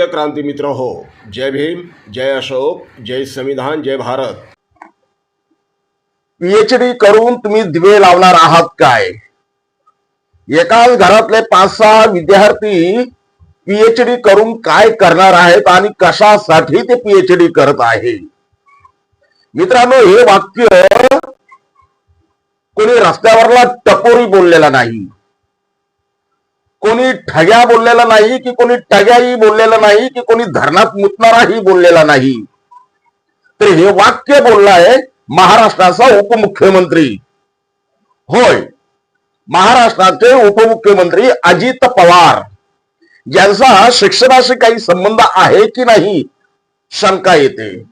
प्रिय क्रांती मित्र हो। जय भीम जय अशोक जय संविधान जय भारत। पीएचडी करून तुम्ही दिवे लावणार आहात काय? एकाच घरातले पाच सहा विद्यार्थी पीएचडी करून काय करणार आहेत आणि कशासाठी ते पीएचडी करत आहे? मित्रांनो हे वाक्य कोणी रस्त्यावरला टपोरी बोललेला नाही. कोणी ठग्या बोललेला नाही की कोणी टग्याही बोललेला नाही की कोणी धरणात मुतणाराही बोललेला नाही. तर हे वाक्य बोललाय महाराष्ट्राचा उपमुख्यमंत्री. होय. महाराष्ट्राचे उपमुख्यमंत्री अजित पवार. ज्यांचा शिक्षणाशी काही संबंध आहे की नाही? शंका येते.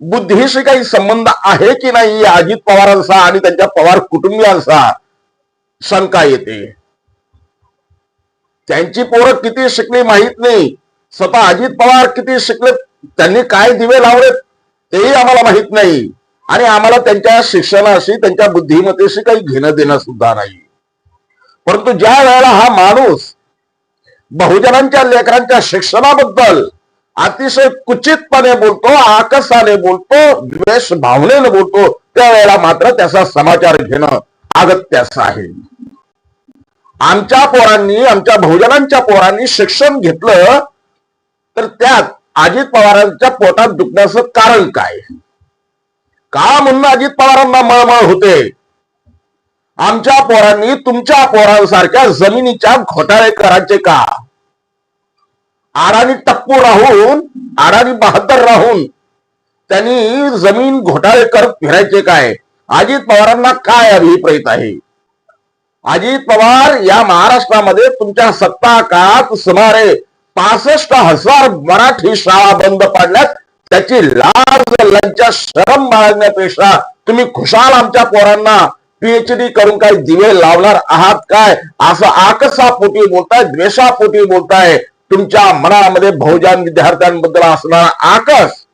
बुद्धीशी काही संबंध आहे की नाही अजित पवारांचा आणि त्यांच्या पवार कुटुंबियांचा? शंका येते. त्यांची पोरं किती शिकली माहीत नाही. स्वतः अजित पवार किती शिकले त्यांनी काय दिवे लावलेत तेही आम्हाला माहीत नाही. आणि आम्हाला त्यांच्या शिक्षणाशी त्यांच्या बुद्धिमत्तेशी काही घेणं देणं सुद्धा नाही. परंतु ज्या वेळेला हा माणूस बहुजनांच्या लेकरांच्या शिक्षणाबद्दल अतिशय कुचितपणे बोलतो आकसाने बोलतो द्वेष भावनेने बोलतो त्यावेळेला मात्र त्याचा समाचार घेणं अगत्याचं आहे. आमच्या पोरांनी आमच्या बहुजनांच्या पोरांनी शिक्षण घेतलं तर त्यात अजित पवारांच्या पोटात दुखण्याचं कारण काय? का म्हणून अजित पवारांना मळमळ होते. आमच्या पोरांनी तुमच्या पोरांसारख्या जमिनीच्या घोटाळे करायचे का? अडाणी टप्पू राहून अडाणी बहादर राहून त्यांनी जमीन घोटाळे करत फिरायचे काय? अजित पवारांना काय अभिप्रेत आहे? अजित पवार या महाराष्ट्रामध्ये तुमच्या सत्ता काळात सुमारे पासष्ट हजार मराठी शाळा बंद पाडल्यात. त्याची लाज लज्जा शरम बाळगण्यापेक्षा तुम्ही खुशाल आमच्या पोरांना पीएचडी करून काय दिवे लावणार आहात काय? असं आकसापोटी बोलताय द्वेषापोटी बोलताय. तुमच्या मनामध्ये बहुजन विद्यार्थ्यांबद्दल असणारा आकस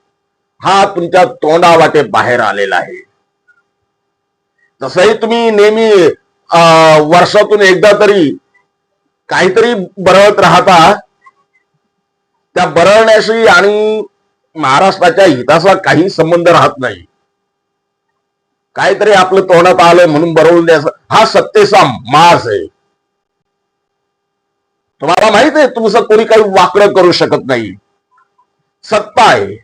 हा तुमच्या तोंडावाटे बाहेर आलेला आहे. तसंही तुम्ही नेहमी वर्षातून एकदा तरी काहीतरी बरळत राहता. त्या बरळण्याशी आणि महाराष्ट्राच्या हिताचा काही संबंध राहत नाही. काहीतरी आपलं तोंडात आलं म्हणून बरवून द्यायचं हा सत्तेचा मास आहे. तुम्हाला माहीत आहे तुमचं कोणी काही वाकडं करू शकत नाही. सत्ता आहे.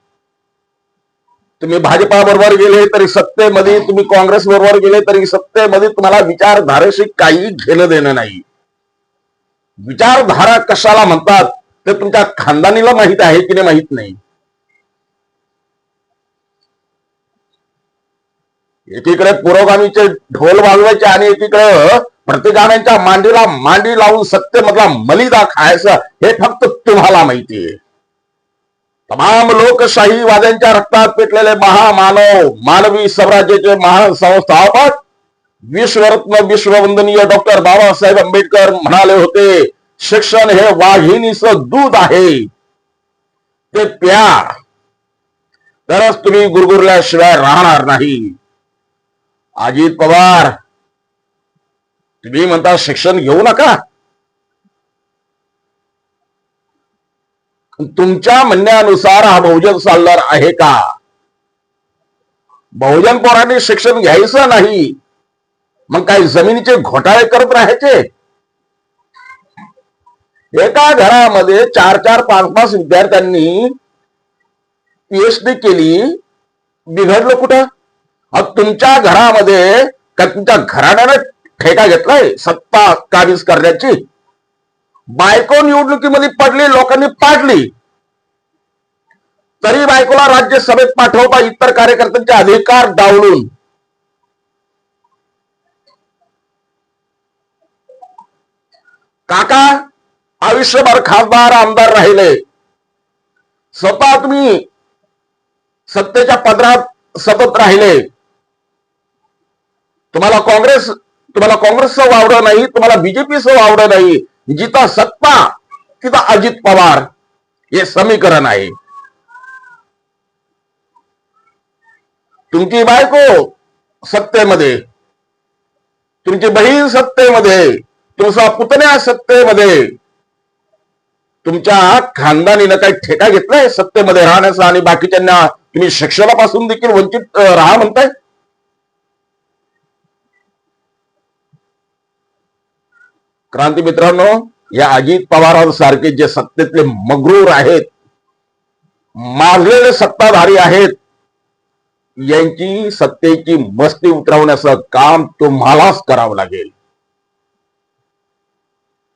तुम्ही भाजपा बरोबर गेले तरी सत्तेमध्ये तुम्ही काँग्रेस बरोबर गेले तरी सत्तेमध्ये तुम्हाला विचारधारेशी काही घेणं देणं नाही. विचारधारा कशाला म्हणतात ते तुमच्या खानदानीला माहीत आहे की नाही माहीत नाही. एकीकडे पुरोगामीचे ढोल वाजवायचे आणि एकीकडे प्रतिगाम्यांच्या मांडीला मांडी लावून सत्तेमधला मलिदा खायचं हे फक्त तुम्हाला माहितीये. तमाम लोकशाहीवाद्यांच्या रक्तात पेटलेले महामानव मानवी स्वराज्याचे महान संस्थापक विश्वरत्न विश्ववंदनीय डॉक्टर बाबासाहेब आंबेडकर म्हणाले होते शिक्षण हे वाघिणीचं दूध आहे. ते प्या तरच तुम्ही गुरगुरल्याशिवाय राहणार नाही. अजित पवार तुम्ही म्हणता शिक्षण घेऊ नका? तुमच्या म्हणण्यानुसार हा बहुजन चालणार आहे का? बहुजन पोरांनी शिक्षण घ्यायचं नाही. मग काही जमिनीचे घोटाळे करत राहायचे? एका घरामध्ये चार चार पाच पाच विद्यार्थ्यांनी पीएचडी केली. बिघडलं कुठं? तुमच्या घरामध्ये का तुमच्या घराण्यानं ठेका घेतलाय? सत्ता काबीज करण्याची? बायको निवडणुकीमध्ये पडली लोकांनी पाडली. तरी बायकोला राज्यसभेत पाठवता इतर कार्यकर्त्यांचे अधिकार डावलून. काका आयुष्यभर खासदार आमदार राहिले. स्वतः तुम्ही सत्तेच्या पदरात सतत राहिले. तुम्हाला काँग्रेस तुम्हाला काँग्रेसचं वावडं नाही तुम्हाला बीजेपीचं वावडं नाही. जिथं सत्ता तिथं अजित पवार हे समीकरण आहे. तुमची बायको सत्तेमध्ये तुमची बहीण सत्तेमध्ये तुमचा पुतण्या सत्तेमध्ये तुमच्या खानदानीनं काही ठेका घेतलाय सत्तेमध्ये राहण्याचा आणि बाकीच्यांना तुम्ही शिक्षणापासून देखील वंचित राहा म्हणताय? क्रांती मित्रांनो या अजित पवारांसारखे जे सत्तेतले मगरूर आहेत माजलेले सत्ताधारी आहेत यांची सत्तेची मस्ती उतरवण्याचं काम तुम्हालाच करावं लागेल.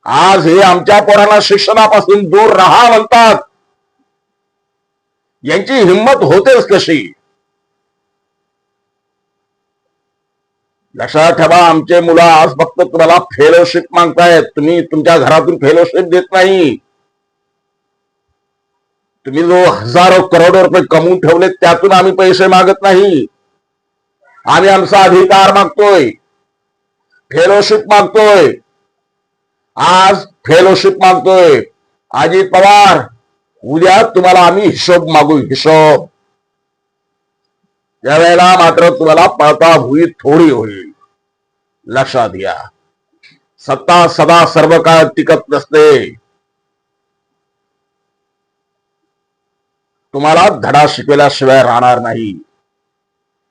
आज हे आमच्या पोरांना शिक्षणापासून दूर राहा म्हणतात. यांची हिंमत होतेच कशी लक्षात ठेवा आमचे मुलं आज फक्त तुम्हाला फेलोशिप मागतायत. तुम्ही तुमच्या घरातून फेलोशिप देत नाही. तुम्ही जो हजारो करोडो रुपये कमवून ठेवले त्यातून आम्ही पैसे मागत नाही. आम्ही आमचा अधिकार मागतोय. फेलोशिप मागतोय. आज फेलोशिप मागतोय. अजित पवार उद्या तुम्हाला आम्ही हिशोब मागू हिशोब. यावेळेला मात्र तुम्हाला पळता भुई थोडी होईल. लक्षात घ्या. सत्ता सदा सर्व काळ टिकत नसते. तुम्हाला धडा शिकवल्याशिवाय राहणार नाही.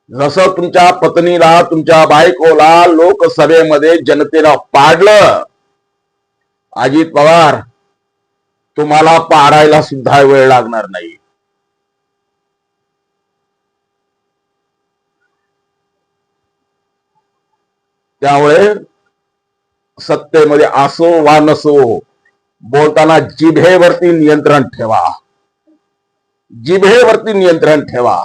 जसं तुमच्या पत्नीला तुमच्या बायकोला लोकसभेमध्ये जनतेला पाडलं अजित पवार तुम्हाला पाडायला सुद्धा वेळ लागणार नाही. त्यामुळे सत्तेमध्ये असो वा नसो बोलताना जिभेवरती नियंत्रण ठेवा. जिभेवरती नियंत्रण ठेवा.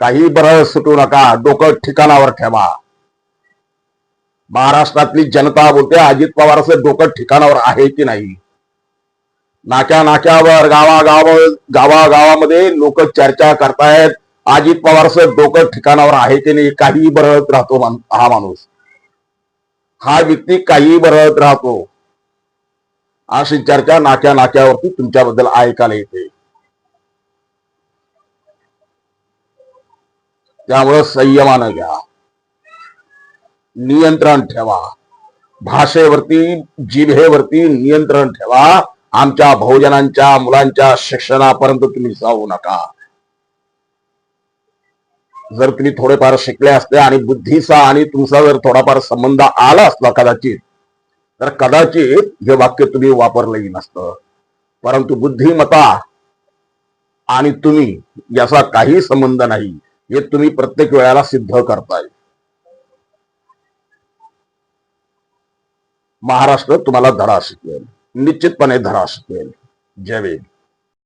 काही बरं सुटू नका डोकं ठिकाणावर ठेवा. महाराष्ट्रातली जनता बोलते अजित पवारचं डोकं ठिकाणावर आहे की नाही? नाक्या नाक्यावर गावा गावागावामध्ये गावा लोक चर्चा करतायत. अजित पवारचं डोकं ठिकाणावर आहे की नाही काहीही बरळत राहतो हा माणूस. हा व्यक्ती काहीही बरळत राहतो. अशी चर्चा नाक्या नाक्यावरती तुमच्याबद्दल ऐकायला येते त्यामुळं संयमानं घ्या. नियंत्रण ठेवा. भाषेवरती जिभेवरती नियंत्रण ठेवा. आमच्या बहुजनांच्या मुलांच्या शिक्षणापर्यंत तुम्ही जाऊ नका. जर तुम्ही थोडेफार शिकले असते आणि बुद्धीचा आणि तुमचा जर थोडाफार संबंध आला असला कदाचित तर कदाचित हे वाक्य तुम्ही वापरलंही नसतं. परंतु बुद्धिमत्ता आणि तुम्ही याचा काही संबंध नाही हे तुम्ही प्रत्येक वेळेला सिद्ध करताय. महाराष्ट्र तुम्हाला धडा शिकवेल निश्चितपणे धडा शिकवेल जय